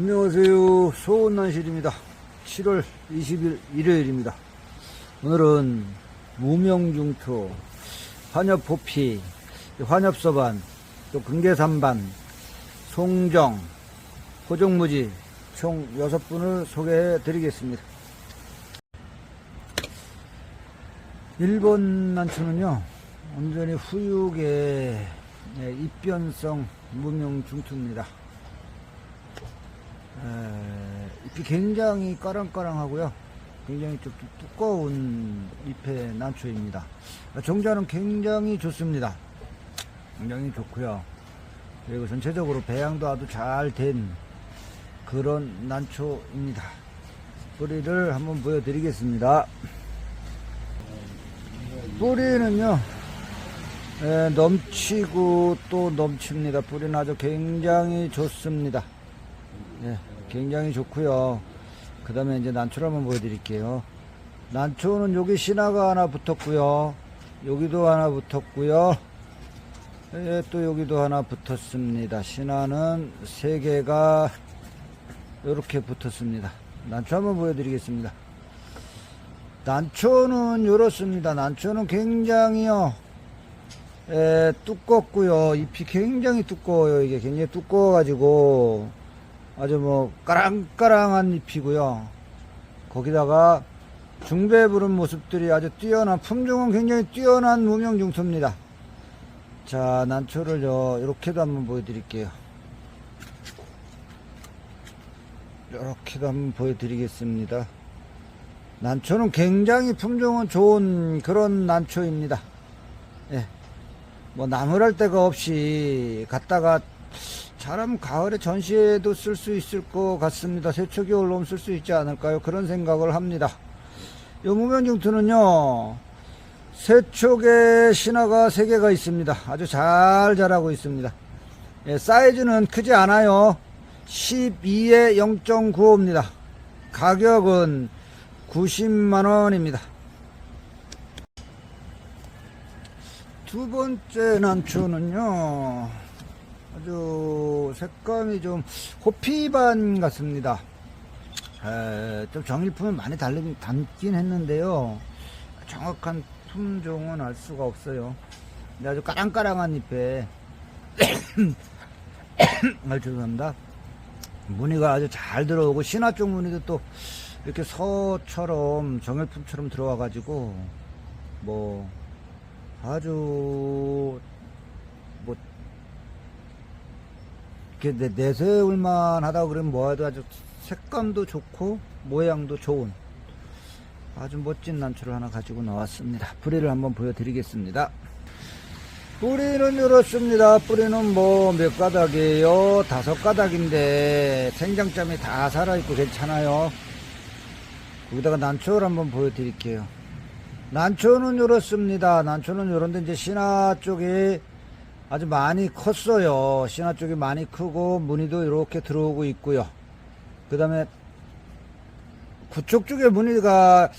안녕하세요. 소원난실입니다. 7월 20일 일요일입니다. 오늘은 무명중투, 환엽포피, 환엽서반, 또 금계산반, 송정, 호종무지 총 6분을 소개해 드리겠습니다. 1번 난초는요, 온전히 후육의 네, 입변성 무명중투입니다. 에, 잎이 굉장히 까랑까랑하고요. 굉장히 좀 두- 두꺼운 잎의 난초입니다. 종자는 굉장히 좋습니다. 굉장히 좋고요. 그리고 전체적으로 배양도 아주 잘 된 그런 난초입니다. 뿌리를 한번 보여드리겠습니다. 뿌리는요, 에, 넘치고 또 넘칩니다. 뿌리는 아주 굉장히 좋습니다. 예, 굉장히 좋고요. 그 다음에 이제 난초를 한번 보여드릴게요. 난초는 여기 신화가 하나 붙었고요. 여기도 하나 붙었고요. 예, 또 여기도 하나 붙었습니다. 신화는 세 개가 이렇게 붙었습니다. 난초 한번 보여드리겠습니다. 난초는 이렇습니다. 난초는 굉장히요. 에, 두껍고요. 잎이 굉장히 두꺼워요. 이게 굉장히 두꺼워가지고 아주 뭐 까랑까랑한 잎이고요. 거기다가 중배 부른 모습들이 아주 뛰어난 품종은 굉장히 뛰어난 무명중토입니다. 자 난초를 요 이렇게도 한번 보여드릴게요. 이렇게도 한번 보여드리겠습니다. 난초는 굉장히 품종은 좋은 그런 난초입니다. 예. 뭐 나무랄 데가 없이 갖다가 잘하면 가을에 전시회도 쓸 수 있을 것 같습니다. 세척이 올라오면 쓸 수 있지 않을까요? 그런 생각을 합니다. 요 무명중투는요, 세척의 신화가 3개가 있습니다. 아주 잘 자라고 있습니다. 예, 사이즈는 크지 않아요. 12에 0.95입니다. 가격은 90만원입니다. 두 번째 난초는요, 아주 색감이 좀 호피반 같습니다. 에, 좀 정일품은 많이 달리긴 담긴 했는데요. 정확한 품종은 알 수가 없어요. 근데 아주 까랑까랑한 잎에 아, 죄송합니다. 무늬가 아주 잘 들어오고 신화 쪽 무늬도 또 이렇게 서처럼 정일품처럼 들어와 가지고 뭐 아주 뭐 이렇게 내- 내세울만 하다고 그러면 뭐해도 아주 색감도 좋고 모양도 좋은 아주 멋진 난초를 하나 가지고 나왔습니다. 뿌리를 한번 보여드리겠습니다. 뿌리는 이렇습니다. 뿌리는 뭐 몇 가닥이에요? 다섯 가닥인데 생장점이 다 살아있고 괜찮아요. 여기다가 난초를 한번 보여드릴게요. 난초는 이렇습니다. 난초는 이런데 이제 신화 쪽이 아주 많이 컸어요. 신화 쪽이 많이 크고 무늬도 이렇게 들어오고 있고요. 그 다음에 구쪽 쪽의 무늬가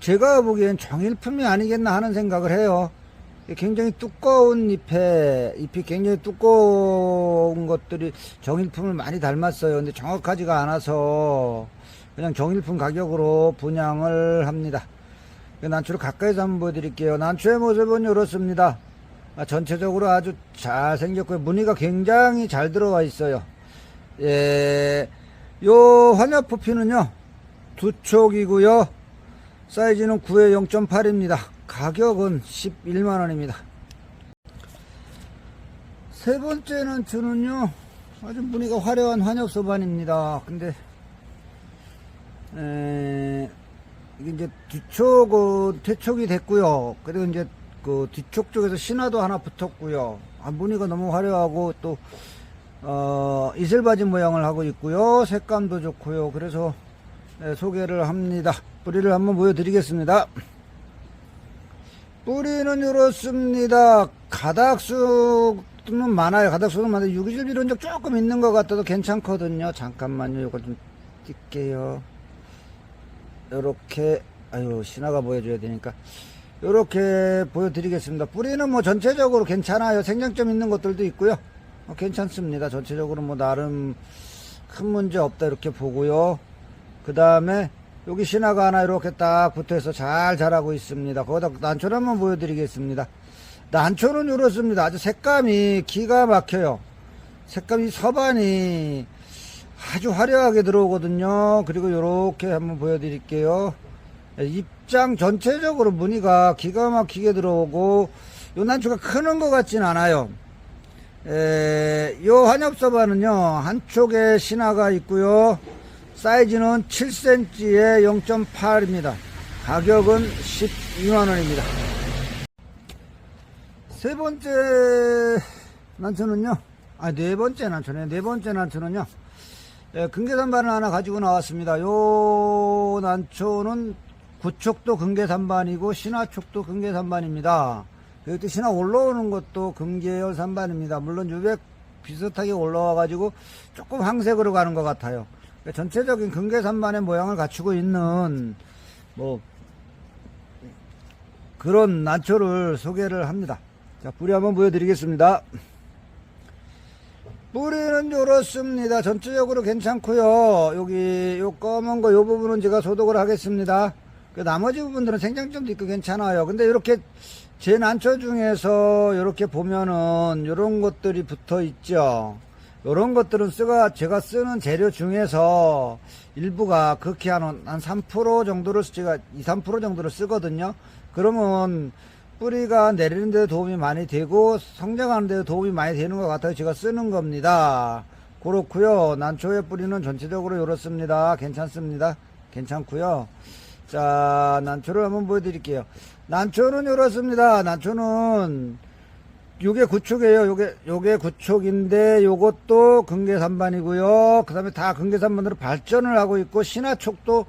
제가 보기엔 정일품이 아니겠나 하는 생각을 해요. 굉장히 두꺼운 잎에 잎이 굉장히 두꺼운 것들이 정일품을 많이 닮았어요. 근데 정확하지가 않아서 그냥 정일품 가격으로 분양을 합니다. 그 난초를 가까이서 한번 보여드릴게요. 난초의 모습은 이렇습니다. 아, 전체적으로 아주 잘 생겼고요. 무늬가 굉장히 잘 들어와 있어요. 예, 요 환엽포피는요, 두 촉이고요. 사이즈는 9에 0.8입니다. 가격은 11만원입니다. 세 번째는 주는요, 아주 무늬가 화려한 환엽소반입니다. 근데, 에, 이게 이제 뒤쪽은 퇴촉이 됐고요. 그리고 이제 그 뒤쪽 쪽에서 신화도 하나 붙었고요. 아, 무늬가 너무 화려하고 또, 어, 이슬바지 모양을 하고 있고요. 색감도 좋고요. 그래서 네, 소개를 합니다. 뿌리를 한번 보여드리겠습니다. 뿌리는 이렇습니다. 가닥수는 많아요. 가닥수는 많아요. 유기질 비론적 조금 있는 것 같아도 괜찮거든요. 잠깐만요. 이거 좀 뛸게요. 요렇게, 아유, 신화가 보여줘야 되니까. 요렇게 보여드리겠습니다. 뿌리는 뭐 전체적으로 괜찮아요. 생장점 있는 것들도 있고요. 어, 괜찮습니다. 전체적으로 뭐 나름 큰 문제 없다 이렇게 보고요. 그 다음에 여기 신화가 하나 이렇게 딱 붙어서 잘 자라고 있습니다. 거기다 난초를 한번 보여드리겠습니다. 난초는 이렇습니다. 아주 색감이 기가 막혀요. 색감이 서반이 아주 화려하게 들어오거든요. 그리고 이렇게 한번 보여드릴게요. 예, 입장 전체적으로 무늬가 기가 막히게 들어오고 요 난초가 크는 것 같진 않아요. 에, 요 한엽서반은요 한 쪽에 신화가 있고요. 사이즈는 7cm에 0.8입니다. 가격은 12만원입니다. 세 번째 난초는요 아네 번째 난초네 네 번째 난초는요 예, 금계산반을 하나 가지고 나왔습니다. 요 난초는 구촉도 금계산반이고 신화촉도 금계산반입니다 여기 신화 올라오는 것도 금계열 산반입니다. 물론 유백 비슷하게 올라와가지고 조금 황색으로 가는 것 같아요. 그러니까 전체적인 금계산반의 모양을 갖추고 있는 뭐 그런 난초를 소개를 합니다. 자, 뿌리 한번 보여드리겠습니다. 뿌리는 이렇습니다. 전체적으로 괜찮고요. 여기 요 검은 거 요 부분은 제가 소독을 하겠습니다. 그 나머지 부분들은 생장점도 있고 괜찮아요. 근데 이렇게 제 난초 중에서 이렇게 보면은 이런 것들이 붙어 있죠. 이런 것들은 쓰가 제가 쓰는 재료 중에서 일부가 극히 한, 한 3% 정도를 제가 2, 3% 정도를 쓰거든요. 그러면 뿌리가 내리는 데 도움이 많이 되고 성장하는 데 도움이 많이 되는 것 같아요. 제가 쓰는 겁니다. 그렇고요. 난초의 뿌리는 전체적으로 이렇습니다. 괜찮습니다. 괜찮고요. 자, 난초를 한번 보여드릴게요. 난초는 이렇습니다. 난초는 요게 구촉이에요. 요게 요게 구촉인데 요것도 금계산반이고요. 그 다음에 다 금계산반으로 발전을 하고 있고 신화촉도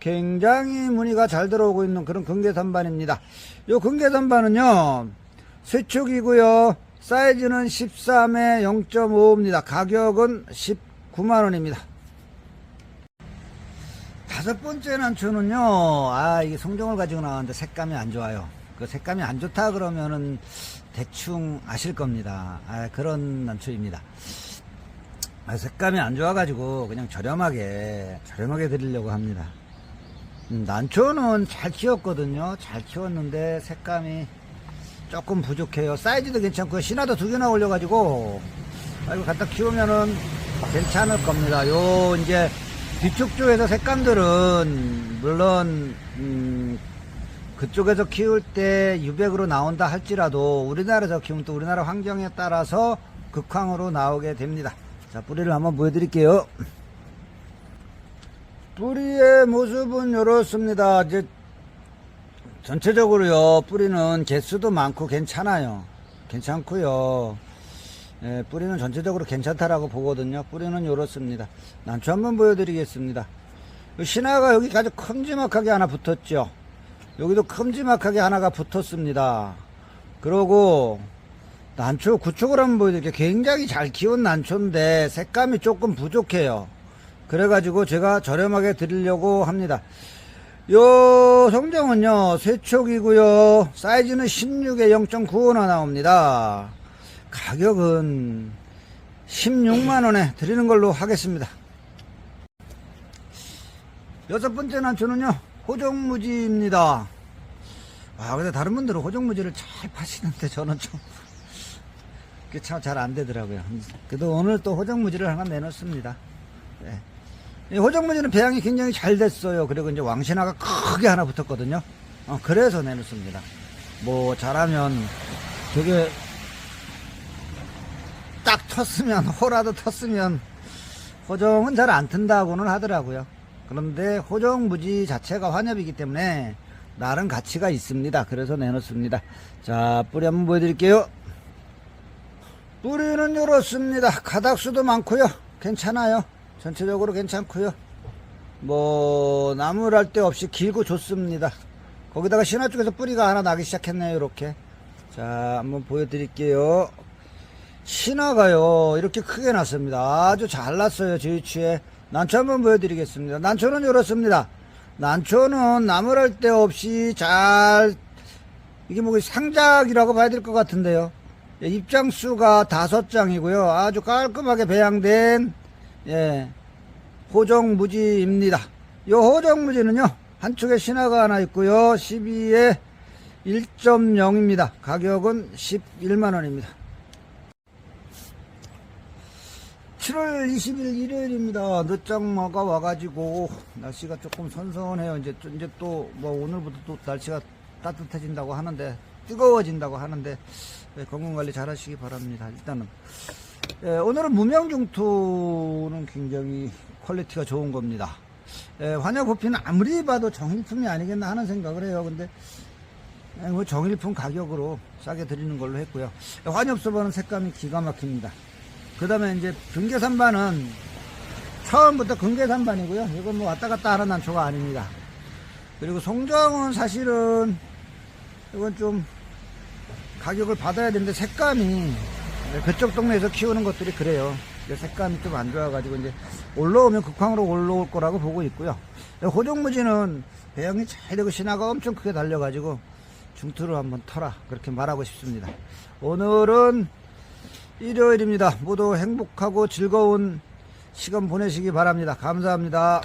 굉장히 무늬가 잘 들어오고 있는 그런 금계산반입니다. 요 금계산반은요. 쇠촉이고요. 사이즈는 13에 0.5입니다. 가격은 19만 원입니다. 다섯 번째 난초는요, 아, 이게 송정을 가지고 나왔는데 색감이 안 좋아요. 그 색감이 안 좋다 그러면은 대충 아실 겁니다. 아, 그런 난초입니다. 아, 색감이 안 좋아가지고 그냥 저렴하게, 저렴하게 드리려고 합니다. 음, 난초는 잘 키웠거든요. 잘 키웠는데 색감이 조금 부족해요. 사이즈도 괜찮고요. 신화도 두 개나 올려가지고, 아, 이거 갖다 키우면은 괜찮을 겁니다. 요, 이제, 뒤쪽 쪽에서 색감들은 물론 음, 그쪽에서 키울 때 유백으로 나온다 할지라도 우리나라에서 키우면 또 우리나라 환경에 따라서 극황으로 나오게 됩니다. 자 뿌리를 한번 보여드릴게요. 뿌리의 모습은 이렇습니다. 이제 전체적으로요 뿌리는 개수도 많고 괜찮아요. 괜찮고요. 예, 뿌리는 전체적으로 괜찮다라고 보거든요. 뿌리는 이렇습니다. 난초 한번 보여드리겠습니다. 신화가 여기 아주 큼지막하게 하나 붙었죠. 여기도 큼지막하게 하나가 붙었습니다. 그러고 난초 구축을 한번 보여드릴게요. 굉장히 잘 키운 난초인데 색감이 조금 부족해요. 그래가지고 제가 저렴하게 드리려고 합니다. 요 성정은요 쇠촉이고요 사이즈는 16에 0.95나 나옵니다. 가격은 16만원에 드리는 걸로 하겠습니다. 여섯 번째 난초는요, 호종무지입니다. 아, 근데 다른 분들은 호종무지를 잘 파시는데 저는 좀, 그게 참 잘 안 되더라고요. 그래도 오늘 또 호종무지를 하나 내놓습니다. 네. 이 호종무지는 배양이 굉장히 잘 됐어요. 그리고 이제 왕신화가 크게 하나 붙었거든요. 어, 그래서 내놓습니다. 뭐, 잘하면 되게 딱 텄으면 호라도 텄으면 호종은 잘 안 튼다고는 하더라고요. 그런데 호종 무지 자체가 환엽이기 때문에 나름 가치가 있습니다. 그래서 내놓습니다. 자 뿌리 한번 보여드릴게요. 뿌리는 이렇습니다. 가닥수도 많고요. 괜찮아요. 전체적으로 괜찮고요. 뭐 나무랄 데 없이 길고 좋습니다. 거기다가 신화 쪽에서 뿌리가 하나 나기 시작했네요. 이렇게. 자 한번 보여드릴게요. 신화가요. 이렇게 크게 났습니다. 아주 잘 났어요 취에. 난초 한번 보여드리겠습니다. 난초는 이렇습니다. 난초는 나무랄 데 없이 잘 이게 뭐 상작이라고 봐야 될 것 같은데요. 예, 입장수가 다섯 장이고요. 아주 깔끔하게 배양된 예 호정무지입니다. 요 호정무지는요, 한쪽에 신화가 하나 있고요, 12에 1.0입니다. 가격은 11만원입니다. 7월 20일 일요일입니다. 늦장마가 와가지고 날씨가 조금 선선해요. 이제 또- 이제 또 뭐 오늘부터 또 날씨가 따뜻해진다고 하는데 뜨거워진다고 하는데 예, 건강 관리 잘 하시기 바랍니다. 일단은 예, 오늘은 무명중투는 굉장히 퀄리티가 좋은 겁니다. 예, 환야고피는 아무리 봐도 정일품이 아니겠나 하는 생각을 해요. 근데 예, 뭐 정일품 가격으로 싸게 드리는 걸로 했고요. 예, 환엽소바는 색감이 기가 막힙니다. 그 다음에 이제 금계산반은 처음부터 금계산반이고요. 이건 뭐 왔다 갔다 하는 난초가 아닙니다. 그리고 송정은 사실은 이건 좀 가격을 받아야 되는데 색감이 그쪽 동네에서 키우는 것들이 그래요. 색감이 좀 안 좋아가지고 이제 올라오면 극황으로 올라올 거라고 보고 있고요. 호종무지는 배양이 잘 되고 신화가 엄청 크게 달려가지고 중투를 한번 터라 그렇게 말하고 싶습니다. 오늘은 일요일입니다. 모두 행복하고 즐거운 시간 보내시기 바랍니다. 감사합니다.